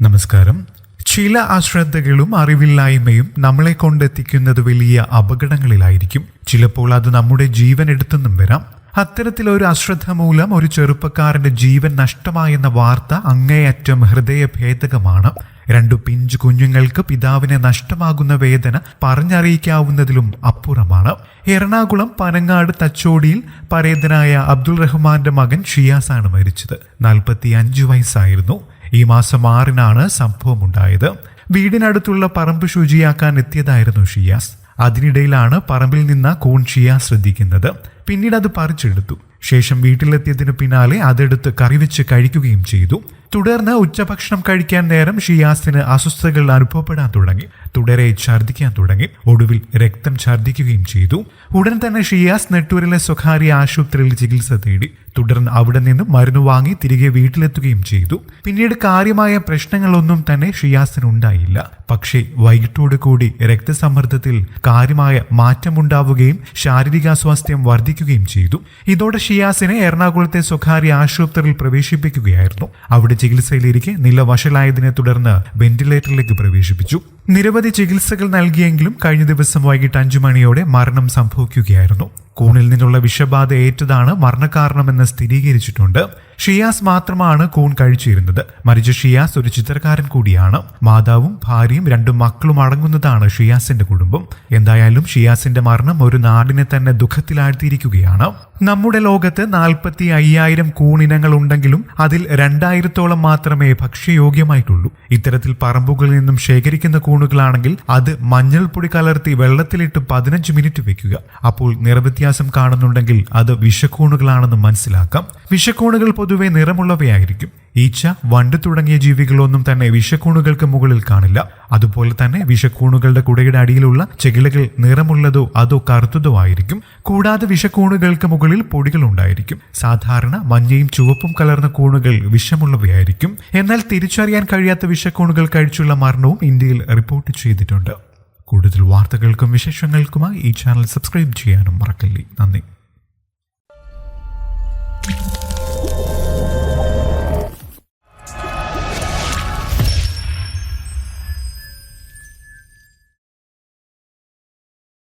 നമസ്കാരം. ചില അശ്രദ്ധകളും അറിവില്ലായ്മയും നമ്മളെ കൊണ്ടെത്തിക്കുന്നത് വലിയ അപകടങ്ങളിലായിരിക്കും. ചിലപ്പോൾ അത് നമ്മുടെ ജീവൻ എടുത്തെന്നും വരാം. അത്തരത്തിലൊരു അശ്രദ്ധ മൂലം ഒരു ചെറുപ്പക്കാരന്റെ ജീവൻ നഷ്ടമായെന്ന വാർത്ത അങ്ങേയറ്റം ഹൃദയഭേദകമാണ്. രണ്ടു പിഞ്ച് കുഞ്ഞുങ്ങൾക്ക് പിതാവിനെ നഷ്ടമാകുന്ന വേദന പറഞ്ഞറിയിക്കാവുന്നതിലും അപ്പുറമാണ്. എറണാകുളം പനങ്ങാട് തച്ചോടിയിൽ പരേതനായ അബ്ദുൾ റഹ്മാന്റെ മകൻ ഷിയാസാണ് മരിച്ചത്. നാൽപ്പത്തി അഞ്ചു വയസ്സായിരുന്നു. ഈ മാസം ആറിനാണ് സംഭവമുണ്ടായത്. വീടിനടുത്തുള്ള പറമ്പ് ശുചിയാക്കാൻ എത്തിയതായിരുന്നു ഷിയാസ്. അതിനിടയിലാണ് പറമ്പിൽ നിന്ന കോൺ ഷിയാസ് ശ്രദ്ധിക്കുന്നത്. പിന്നീട് അത് പറിച്ചെടുത്തു. ശേഷം വീട്ടിലെത്തിയതിനു പിന്നാലെ അതെടുത്ത് കറിവെച്ച് കഴിക്കുകയും ചെയ്തു. തുടർന്ന് ഉച്ചഭക്ഷണം കഴിക്കാൻ നേരം ഷിയാസിന് അസ്വസ്ഥതകൾ അനുഭവപ്പെടാൻ തുടങ്ങി. തുടരെ ഛർദ്ദിക്കാൻ തുടങ്ങി. ഒടുവിൽ രക്തം ഛർദ്ദിക്കുകയും ചെയ്തു. ഉടൻ തന്നെ ഷിയാസ് നെട്ടൂരിലെ സ്വകാര്യ ആശുപത്രിയിൽ ചികിത്സ തേടി. തുടർന്ന് അവിടെ നിന്ന് മരുന്ന് വാങ്ങി തിരികെ വീട്ടിലെത്തുകയും ചെയ്തു. പിന്നീട് കാര്യമായ പ്രശ്നങ്ങളൊന്നും തന്നെ ഷിയാസിന് ഉണ്ടായില്ല. പക്ഷേ വൈകിട്ടോടു കൂടി രക്തസമ്മർദ്ദത്തിൽ കാര്യമായ മാറ്റമുണ്ടാവുകയും ശാരീരികാസ്വാസ്ഥ്യം വർദ്ധിക്കുകയും ചെയ്തു. ഇതോടെ ഷിയാസിനെ എറണാകുളത്തെ സ്വകാര്യ ആശുപത്രിയിൽ പ്രവേശിപ്പിക്കുകയായിരുന്നു. അവിടെ ചികിത്സയിലിരിക്കെ നില വഷളായതിനെ തുടർന്ന് വെന്റിലേറ്ററിലേക്ക് പ്രവേശിപ്പിച്ചു. നിരവധി ചികിത്സകൾ നൽകിയെങ്കിലും കഴിഞ്ഞ ദിവസം വൈകിട്ട് അഞ്ചു മണിയോടെ മരണം സംഭവിക്കുകയായിരുന്നു. കൂണിൽ നിന്നുള്ള വിഷബാധ ഏറ്റതാണ് മരണകാരണമെന്ന് സ്ഥിരീകരിച്ചിട്ടുണ്ട്. ഷിയാസ് മാത്രമാണ് കൂൺ കഴിച്ചിരുന്നത്. മരിച്ച ഷിയാസ് ഒരു ചിത്രകാരൻ കൂടിയാണ്. മാതാവും ഭാര്യയും രണ്ടു മക്കളും അടങ്ങുന്നതാണ് ഷിയാസിന്റെ കുടുംബം. എന്തായാലും ഷിയാസിന്റെ മരണം ഒരു നാടിനെ തന്നെ ദുഃഖത്തിലാഴ്ത്തിയിരിക്കുകയാണ്. നമ്മുടെ ലോകത്ത് നാൽപ്പത്തി അയ്യായിരം കൂണിനങ്ങൾ ഉണ്ടെങ്കിലും അതിൽ രണ്ടായിരത്തോളം മാത്രമേ ഭക്ഷ്യയോഗ്യമായിട്ടുള്ളൂ. ഇത്തരത്തിൽ പറമ്പുകളിൽ നിന്നും ശേഖരിക്കുന്ന കൂണുകളാണെങ്കിൽ അത് മഞ്ഞൾപ്പൊടി കലർത്തി വെള്ളത്തിലിട്ട് പതിനഞ്ച് മിനിറ്റ് വെക്കുക. അപ്പോൾ നിറവ്യത്യാസം കാണുന്നുണ്ടെങ്കിൽ അത് വിഷക്കൂണുകളാണെന്ന് മനസ്സിലാക്കാം. വിഷക്കൂണുകൾ പൊതുവെ നിറമുള്ളവയായിരിക്കും. ഈച്ച വണ്ട് തുടങ്ങിയ ജീവികളൊന്നും തന്നെ വിഷക്കൂണുകൾക്ക് മുകളിൽ കാണില്ല. അതുപോലെ തന്നെ വിഷക്കൂണുകളുടെ കുടയുടെ അടിയിലുള്ള ചെകിളകൾ നിറമുള്ളതോ അതോ കറുത്തതോ ആയിരിക്കും. കൂടാതെ വിഷക്കൂണുകൾക്ക് മുകളിൽ പൊടികൾ ഉണ്ടായിരിക്കും. സാധാരണ മഞ്ഞയും ചുവപ്പും കലർന്ന കൂണുകൾ വിഷമുള്ളവയായിരിക്കും. എന്നാൽ തിരിച്ചറിയാൻ കഴിയാത്ത വിഷക്കൂണുകൾ കഴിച്ചുള്ള മരണവും ഇന്ത്യയിൽ റിപ്പോർട്ട് ചെയ്തിട്ടുണ്ട്. കൂടുതൽ വാർത്തകൾക്കും വിശേഷങ്ങൾക്കുമായി ഈ ചാനൽ സബ്സ്ക്രൈബ് ചെയ്യാനും മറക്കല്ലേ. നന്ദി.